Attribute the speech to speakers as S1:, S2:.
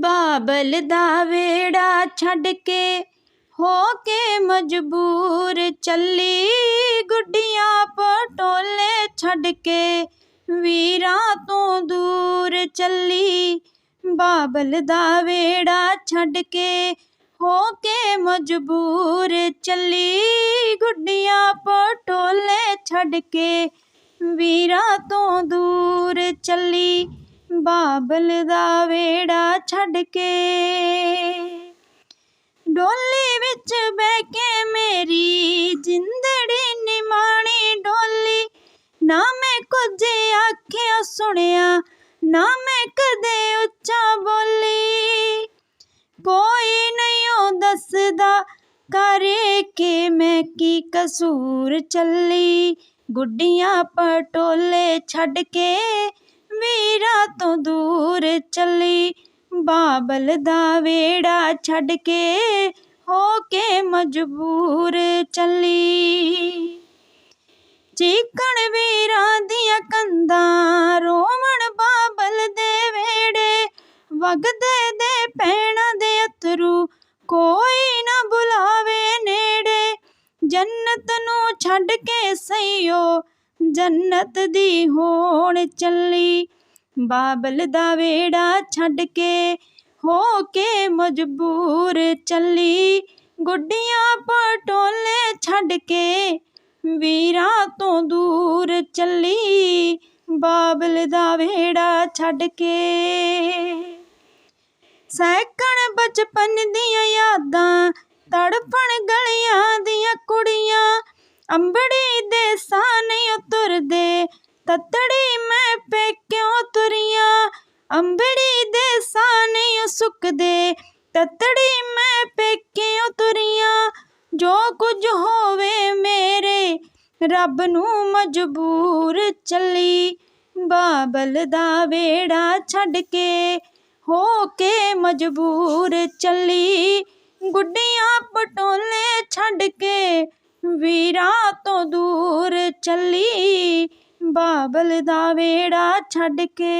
S1: ਬਾਬਲ ਦਾ ਵੇੜਾ ਛੱਡ ਕੇ ਹੋ ਕੇ ਮਜਬੂਰ ਚੱਲੀ। ਗੁੱਡੀਆਂ ਪਟੋਲੇ ਛੱਡ ਕੇ ਵੀਰਾਂ ਤੋਂ ਦੂਰ ਚੱਲੀ। ਬਾਬਲ ਦਾ ਵੇੜਾ ਛੱਡ ਕੇ ਹੋ ਕੇ ਮਜਬੂਰ ਚੱਲੀ। ਗੁੱਡੀਆਂ ਪਟੋਲੇ ਛੱਡ ਕੇ ਵੀਰਾਂ ਤੋਂ ਦੂਰ ਚੱਲੀ। ਬਾਬਲ ਦਾ ਵੇੜਾ ਛੱਡ ਕੇ ਡੋਲੀ ਵਿੱਚ ਬਹਿ ਕੇ ਮੇਰੀ ਜਿੰਦੜੀ ਨਿਮਾਣੀ ਡੋਲੀ। ਨਾ ਮੈਂ ਕੁਝ ਆਖਿਆ ਸੁਣਿਆ, ਨਾ ਮੈਂ ਕਦੇ ਉੱਚਾ ਬੋਲੀ। ਕੋਈ ਨਹੀਂ ਉਹ ਦੱਸਦਾ ਕਰੇ ਕਿ ਮੈਂ ਕੀ ਕਸੂਰ ਚੱਲੀ। ਗੁੱਡੀਆਂ ਪਟੋਲੇ ਛੱਡ ਕੇ ਵੀਰਾਂ ਤੋਂ ਦੂਰ ਚੱਲੀ। ਬਾਬਲ ਦਾ ਵੇੜਾ ਛੱਡ ਕੇ ਹੋ ਕੇ ਮਜਬੂਰ ਚੱਲੀ। ਚੀਕਣ ਵੀਰਾਂ ਦੀਆਂ ਕੰਧਾਂ, ਰੋਵਣ ਬਾਬਲ ਦੇ ਵੇੜੇ ਵਗਦੇ ਦੇ ਪੈਣਾ ਦੇ ਅਥਰੂ ਕੋਈ ਨਾ ਬੁਲਾਵੇ ਨੇੜੇ। ਜੰਨਤ ਨੂੰ ਛੱਡ ਕੇ ਸਈਓ ਜੰਨਤ ਦੀ ਹੋਣ ਚੱਲੀ। ਬਾਬਲ ਦਾ ਵੇੜਾ ਛੱਡ ਕੇ ਹੋ ਕੇ ਮਜਬੂਰ ਚੱਲੀ। ਗੁੱਡੀਆਂ ਪਟੋਲੇ ਛੱਡ ਕੇ ਵੀਰਾਂ ਤੋਂ ਦੂਰ ਚੱਲੀ। ਬਾਬਲ ਦਾ ਵੇੜਾ ਛੱਡ ਕੇ ਸੈਕਣ ਬਚਪਨ ਦੀਆਂ ਯਾਦਾਂ ਤੜਫਣ ਗਲ ਅੰਬੜੀ ਦੇ ਸਾਨੇ ਤੁਰਦੇ ਤਤੜੀ ਮੈਂ ਪੇਕਿਓ ਤੁਰੀਆਂ? ਅੰਬੜੀ ਦੇ ਸਾਨੇ ਸੁੱਕਦੇ, ਤਤੜੀ ਮੈਂ ਪੇਕਿਓ ਤੁਰੀਆਂ? ਜੋ ਕੁਝ ਹੋਵੇ ਮੇਰੇ, ਰੱਬ ਨੂੰ ਮਜਬੂਰ ਚੱਲੀ। ਬਾਬਲ ਦਾ ਵੇੜਾ ਛੱਡ ਕੇ ਹੋ ਕੇ ਮਜਬੂਰ ਚੱਲੀ। ਗੁੱਡੀਆਂ ਪਟੋਲੇ ਛੱਡ ਕੇ ਵੀਰਾਂ ਤੋਂ ਦੂਰ ਚੱਲੀ ਬਾਬਲ ਦਾ ਵੇੜਾ ਛੱਡ ਕੇ।